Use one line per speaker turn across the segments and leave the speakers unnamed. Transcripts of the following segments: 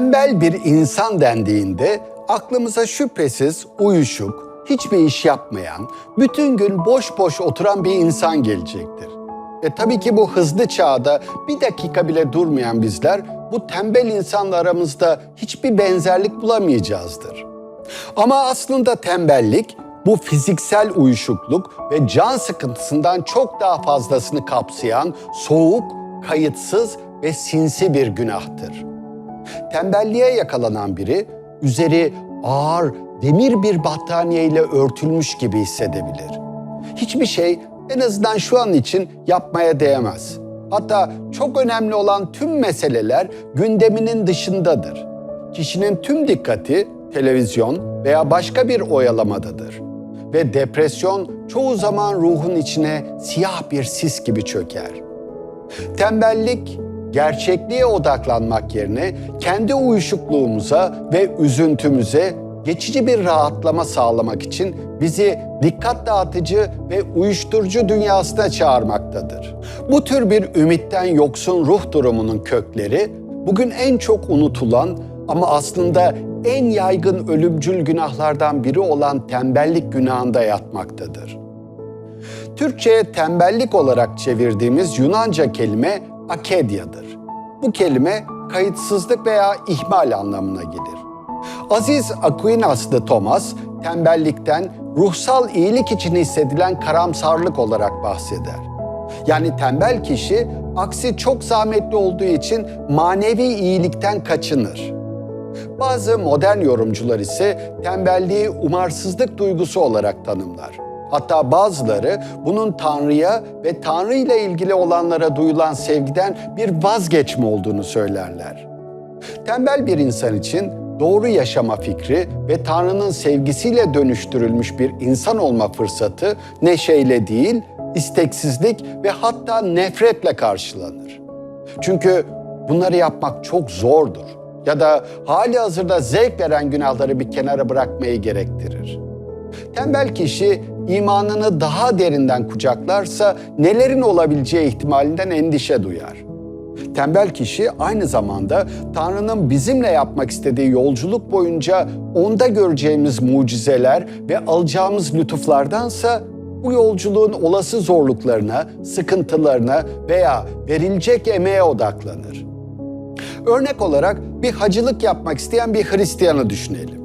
Tembel bir insan dendiğinde aklımıza şüphesiz uyuşuk, hiçbir iş yapmayan, bütün gün boş boş oturan bir insan gelecektir. Ve tabii ki bu hızlı çağda bir dakika bile durmayan bizler bu tembel insanla aramızda hiçbir benzerlik bulamayacağızdır. Ama aslında tembellik bu fiziksel uyuşukluk ve can sıkıntısından çok daha fazlasını kapsayan soğuk, kayıtsız ve sinsi bir günahtır. Tembelliğe yakalanan biri üzeri ağır demir bir battaniye ile örtülmüş gibi hissedebilir. Hiçbir şey en azından şu an için yapmaya değmez. Hatta çok önemli olan tüm meseleler gündeminin dışındadır. Kişinin tüm dikkati televizyon veya başka bir oyalamadadır. Ve depresyon çoğu zaman ruhun içine siyah bir sis gibi çöker. Tembellik gerçekliğe odaklanmak yerine kendi uyuşukluğumuza ve üzüntümüze geçici bir rahatlama sağlamak için bizi dikkat dağıtıcı ve uyuşturucu dünyasına çağırmaktadır. Bu tür bir ümitten yoksun ruh durumunun kökleri bugün en çok unutulan ama aslında en yaygın ölümcül günahlardan biri olan tembellik günahında yatmaktadır. Türkçe'ye tembellik olarak çevirdiğimiz Yunanca kelime akedyadır. Bu kelime kayıtsızlık veya ihmal anlamına gelir. Aziz Aquinas de Thomas tembellikten ruhsal iyilik için hissedilen karamsarlık olarak bahseder. Yani tembel kişi aksi çok zahmetli olduğu için manevi iyilikten kaçınır. Bazı modern yorumcular ise tembelliği umarsızlık duygusu olarak tanımlar. Hatta bazıları bunun Tanrı'ya ve Tanrı ile ilgili olanlara duyulan sevgiden bir vazgeçme olduğunu söylerler. Tembel bir insan için doğru yaşama fikri ve Tanrı'nın sevgisiyle dönüştürülmüş bir insan olma fırsatı neşeyle değil, isteksizlik ve hatta nefretle karşılanır. Çünkü bunları yapmak çok zordur ya da hali hazırda zevk veren günahları bir kenara bırakmayı gerektirir. Tembel kişi imanını daha derinden kucaklarsa nelerin olabileceği ihtimalinden endişe duyar. Tembel kişi aynı zamanda Tanrı'nın bizimle yapmak istediği yolculuk boyunca onda göreceğimiz mucizeler ve alacağımız lütuflardansa bu yolculuğun olası zorluklarına, sıkıntılarına veya verilecek emeğe odaklanır. Örnek olarak bir hacılık yapmak isteyen bir Hristiyanı düşünelim.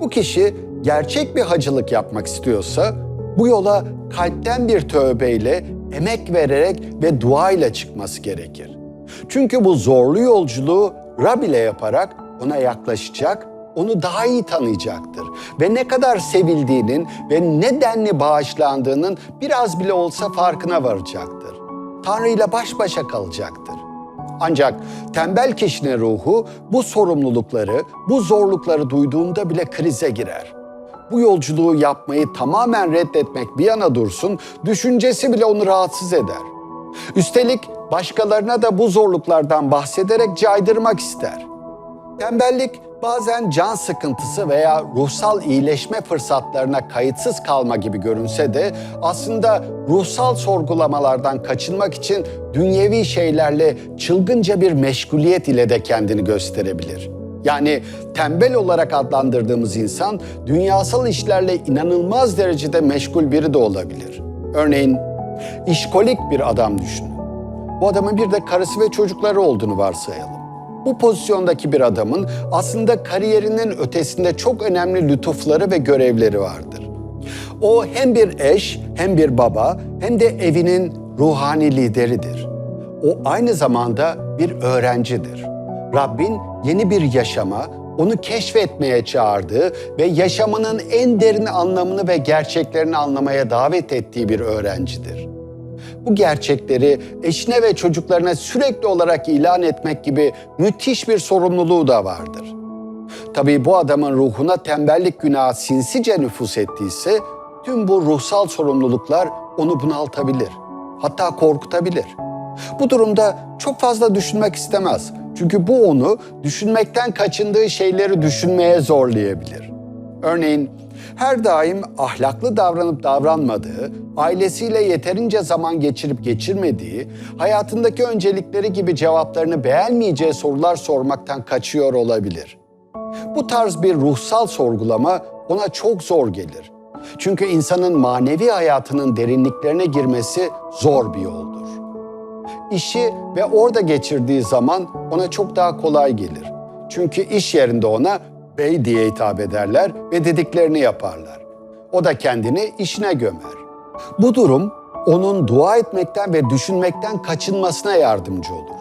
Bu kişi gerçek bir hacılık yapmak istiyorsa bu yola kalpten bir tövbeyle, emek vererek ve duayla çıkması gerekir. Çünkü bu zorlu yolculuğu Rab ile yaparak ona yaklaşacak, onu daha iyi tanıyacaktır. Ve ne kadar sevildiğinin ve ne denli bağışlandığının biraz bile olsa farkına varacaktır. Tanrı ile baş başa kalacaktır. Ancak tembel kişinin ruhu bu sorumlulukları, bu zorlukları duyduğunda bile krize girer. Bu yolculuğu yapmayı tamamen reddetmek bir yana dursun, düşüncesi bile onu rahatsız eder. Üstelik başkalarına da bu zorluklardan bahsederek caydırmak ister. Tembellik bazen can sıkıntısı veya ruhsal iyileşme fırsatlarına kayıtsız kalma gibi görünse de aslında ruhsal sorgulamalardan kaçınmak için dünyevi şeylerle çılgınca bir meşguliyet ile de kendini gösterebilir. Yani tembel olarak adlandırdığımız insan dünyasal işlerle inanılmaz derecede meşgul biri de olabilir. Örneğin işkolik bir adam düşünün. Bu adamın bir de karısı ve çocukları olduğunu varsayalım. Bu pozisyondaki bir adamın aslında kariyerinin ötesinde çok önemli lütufları ve görevleri vardır. O hem bir eş, hem bir baba, hem de evinin ruhani lideridir. O aynı zamanda bir öğrencidir. Rabbin yeni bir yaşama, onu keşfetmeye çağırdığı ve yaşamının en derin anlamını ve gerçeklerini anlamaya davet ettiği bir öğrencidir. Bu gerçekleri eşine ve çocuklarına sürekli olarak ilan etmek gibi müthiş bir sorumluluğu da vardır. Tabii bu adamın ruhuna tembellik günahı sinsice nüfus ettiyse tüm bu ruhsal sorumluluklar onu bunaltabilir. Hatta korkutabilir. Bu durumda çok fazla düşünmek istemez. Çünkü bu onu düşünmekten kaçındığı şeyleri düşünmeye zorlayabilir. Örneğin her daim ahlaklı davranıp davranmadığı, ailesiyle yeterince zaman geçirip geçirmediği, hayatındaki öncelikleri gibi cevaplarını beğenmeyeceği sorular sormaktan kaçıyor olabilir. Bu tarz bir ruhsal sorgulama ona çok zor gelir. Çünkü insanın manevi hayatının derinliklerine girmesi zor bir yoldur. İşi ve orada geçirdiği zaman ona çok daha kolay gelir. Çünkü iş yerinde ona bey diye hitap ederler ve dediklerini yaparlar. O da kendini işine gömer. Bu durum onun dua etmekten ve düşünmekten kaçınmasına yardımcı olur.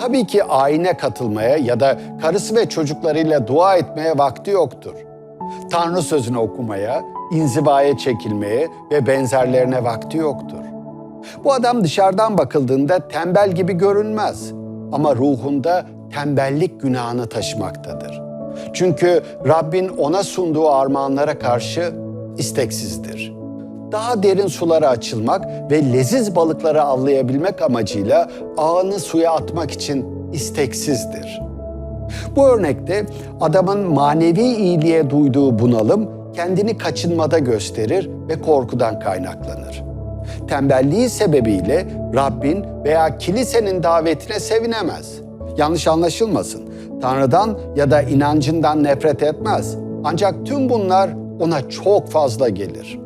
Tabii ki ayine katılmaya ya da karısı ve çocuklarıyla dua etmeye vakti yoktur. Tanrı sözünü okumaya, inzivaya çekilmeye ve benzerlerine vakti yoktur. Bu adam dışarıdan bakıldığında tembel gibi görünmez ama ruhunda tembellik günahını taşımaktadır. Çünkü Rabbin ona sunduğu armağanlara karşı isteksizdir. Daha derin sulara açılmak ve leziz balıkları avlayabilmek amacıyla ağını suya atmak için isteksizdir. Bu örnekte adamın manevi iyiliğe duyduğu bunalım kendini kaçınmada gösterir ve korkudan kaynaklanır. Tembelliği sebebiyle Rabbin veya kilisenin davetine sevinemez. Yanlış anlaşılmasın. Tanrı'dan ya da inancından nefret etmez. Ancak tüm bunlar ona çok fazla gelir.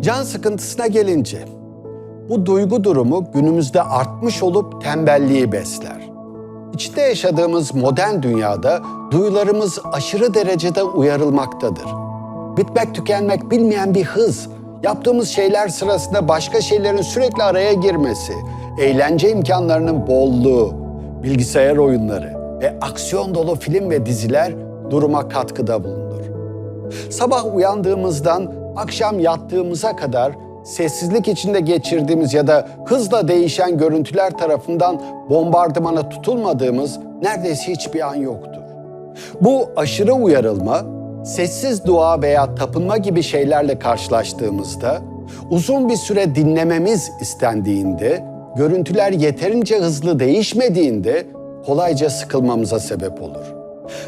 Can sıkıntısına gelince bu duygu durumu günümüzde artmış olup tembelliği besler. İçte yaşadığımız modern dünyada duyularımız aşırı derecede uyarılmaktadır. Bitmek tükenmek bilmeyen bir hız, yaptığımız şeyler sırasında başka şeylerin sürekli araya girmesi, eğlence imkanlarının bolluğu, bilgisayar oyunları ve aksiyon dolu film ve diziler duruma katkıda bulunur. Sabah uyandığımızdan akşam yattığımıza kadar sessizlik içinde geçirdiğimiz ya da hızla değişen görüntüler tarafından bombardımana tutulmadığımız neredeyse hiçbir an yoktur. Bu aşırı uyarılma, sessiz dua veya tapınma gibi şeylerle karşılaştığımızda, uzun bir süre dinlememiz istendiğinde, görüntüler yeterince hızlı değişmediğinde kolayca sıkılmamıza sebep olur.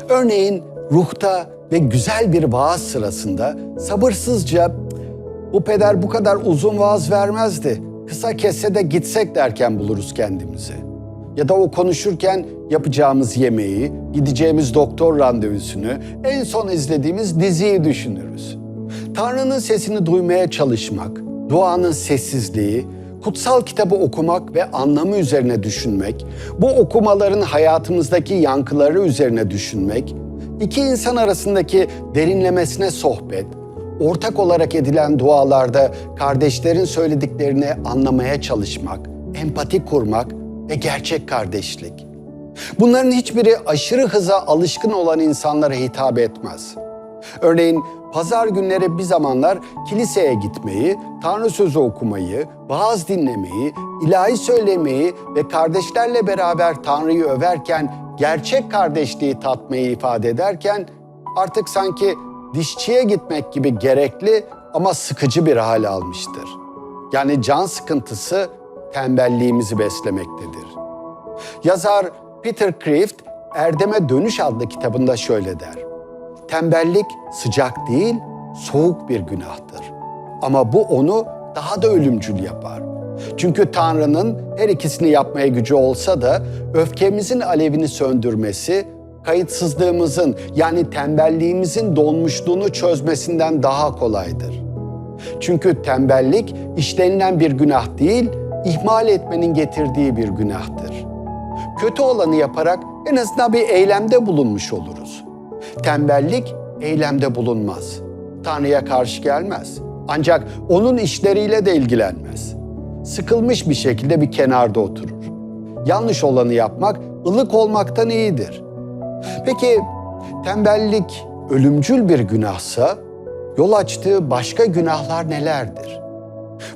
Örneğin ruhta ve güzel bir vaaz sırasında sabırsızca bu peder bu kadar uzun vaaz vermezdi. Kısa kesse de gitsek derken buluruz kendimizi. Ya da o konuşurken yapacağımız yemeği, gideceğimiz doktor randevusunu, en son izlediğimiz diziyi düşünürüz. Tanrı'nın sesini duymaya çalışmak, duanın sessizliği, kutsal kitabı okumak ve anlamı üzerine düşünmek, bu okumaların hayatımızdaki yankıları üzerine düşünmek, iki insan arasındaki derinlemesine sohbet, ortak olarak edilen dualarda kardeşlerin söylediklerini anlamaya çalışmak, empati kurmak ve gerçek kardeşlik. Bunların hiçbiri aşırı hıza alışkın olan insanlara hitap etmez. Örneğin pazar günleri bir zamanlar kiliseye gitmeyi, Tanrı sözü okumayı, vaaz dinlemeyi, ilahi söylemeyi ve kardeşlerle beraber Tanrı'yı överken gerçek kardeşliği tatmayı ifade ederken artık sanki dişçiye gitmek gibi gerekli ama sıkıcı bir hale almıştır. Yani can sıkıntısı tembelliğimizi beslemektedir. Yazar Peter Kreeft Erdeme Dönüş adlı kitabında şöyle der. Tembellik sıcak değil, soğuk bir günahtır. Ama bu onu daha da ölümcül yapar. Çünkü Tanrı'nın her ikisini yapmaya gücü olsa da öfkemizin alevini söndürmesi, kayıtsızlığımızın yani tembelliğimizin donmuşluğunu çözmesinden daha kolaydır. Çünkü tembellik işlenilen bir günah değil, ihmal etmenin getirdiği bir günahtır. Kötü olanı yaparak en azından bir eylemde bulunmuş oluruz. Tembellik eylemde bulunmaz. Tanrı'ya karşı gelmez. Ancak onun işleriyle de ilgilenmez. Sıkılmış bir şekilde bir kenarda oturur. Yanlış olanı yapmak ılık olmaktan iyidir. Peki tembellik ölümcül bir günahsa yol açtığı başka günahlar nelerdir?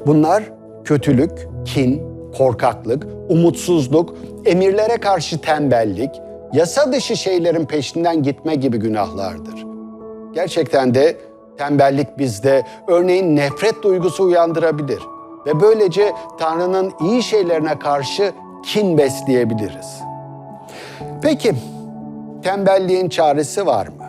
Bunlar kötülük, kin, korkaklık, umutsuzluk, emirlere karşı tembellik, yasa dışı şeylerin peşinden gitme gibi günahlardır. Gerçekten de tembellik bizde örneğin nefret duygusu uyandırabilir ve böylece Tanrı'nın iyi şeylerine karşı kin besleyebiliriz. Peki tembelliğin çaresi var mı?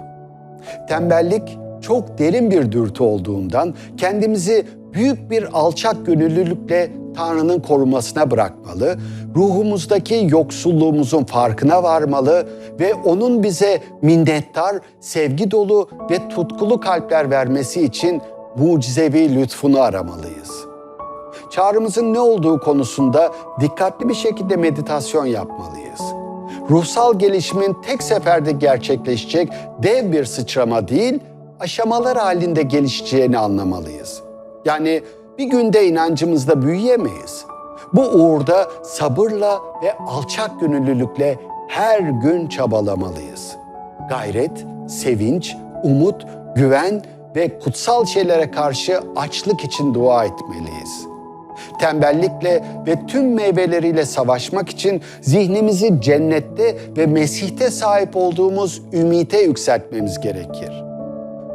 Tembellik çok derin bir dürtü olduğundan kendimizi büyük bir alçak gönüllülükle Tanrı'nın korumasına bırakmalı, ruhumuzdaki yoksulluğumuzun farkına varmalı ve onun bize minnettar, sevgi dolu ve tutkulu kalpler vermesi için mucizevi lütfunu aramalıyız. Çağrımızın ne olduğu konusunda dikkatli bir şekilde meditasyon yapmalıyız. Ruhsal gelişimin tek seferde gerçekleşecek dev bir sıçrama değil, aşamalar halinde gelişeceğini anlamalıyız. Yani bir günde inancımızda büyüyemeyiz. Bu uğurda sabırla ve alçak gönüllülükle her gün çabalamalıyız. Gayret, sevinç, umut, güven ve kutsal şeylere karşı açlık için dua etmeliyiz. Tembellikle ve tüm meyveleriyle savaşmak için zihnimizi cennette ve Mesih'te sahip olduğumuz ümite yükseltmemiz gerekir.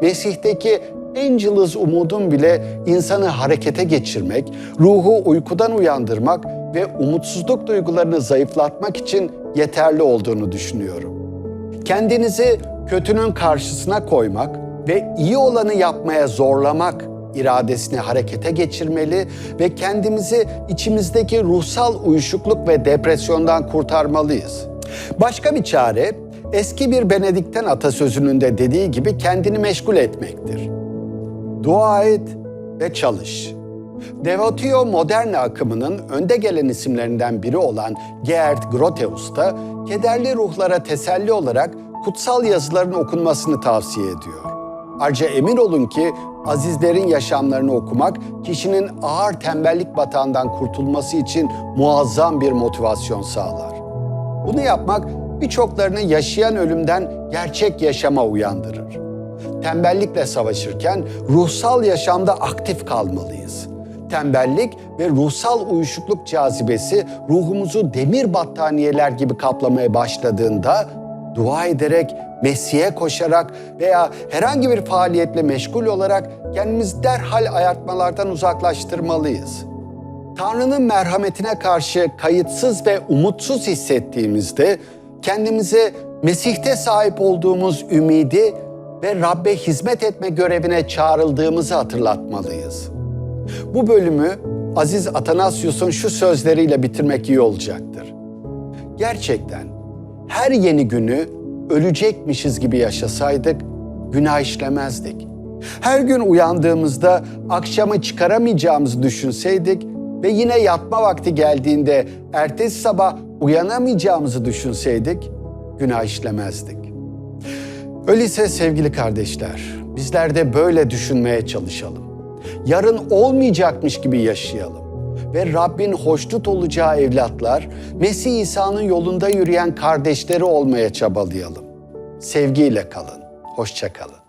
Mesih'teki en cılız umudun bile insanı harekete geçirmek, ruhu uykudan uyandırmak ve umutsuzluk duygularını zayıflatmak için yeterli olduğunu düşünüyorum. Kendinizi kötünün karşısına koymak ve iyi olanı yapmaya zorlamak iradesini harekete geçirmeli ve kendimizi içimizdeki ruhsal uyuşukluk ve depresyondan kurtarmalıyız. Başka bir çare eski bir Benedikten atasözünün de dediği gibi kendini meşgul etmektir. Dua et ve çalış. Devotio Moderne akımının önde gelen isimlerinden biri olan Geert Grotius da kederli ruhlara teselli olarak kutsal yazıların okunmasını tavsiye ediyor. Ayrıca emin olun ki azizlerin yaşamlarını okumak kişinin ağır tembellik batağından kurtulması için muazzam bir motivasyon sağlar. Bunu yapmak birçoklarını yaşayan ölümden gerçek yaşama uyandırır. Tembellikle savaşırken ruhsal yaşamda aktif kalmalıyız. Tembellik ve ruhsal uyuşukluk cazibesi ruhumuzu demir battaniyeler gibi kaplamaya başladığında dua ederek, Mesih'e koşarak veya herhangi bir faaliyetle meşgul olarak kendimizi derhal ayartmalardan uzaklaştırmalıyız. Tanrı'nın merhametine karşı kayıtsız ve umutsuz hissettiğimizde kendimize Mesih'te sahip olduğumuz ümidi ve Rabbe hizmet etme görevine çağrıldığımızı hatırlatmalıyız. Bu bölümü Aziz Atanasius'un şu sözleriyle bitirmek iyi olacaktır. Gerçekten her yeni günü ölecekmişiz gibi yaşasaydık günah işlemezdik. Her gün uyandığımızda akşamı çıkaramayacağımızı düşünseydik ve yine yatma vakti geldiğinde ertesi sabah uyanamayacağımızı düşünseydik günah işlemezdik. Öyleyse sevgili kardeşler, bizler de böyle düşünmeye çalışalım. Yarın olmayacakmış gibi yaşayalım ve Rabbin hoşnut olacağı evlatlar, Mesih İsa'nın yolunda yürüyen kardeşleri olmaya çabalayalım. Sevgiyle kalın, hoşça kalın.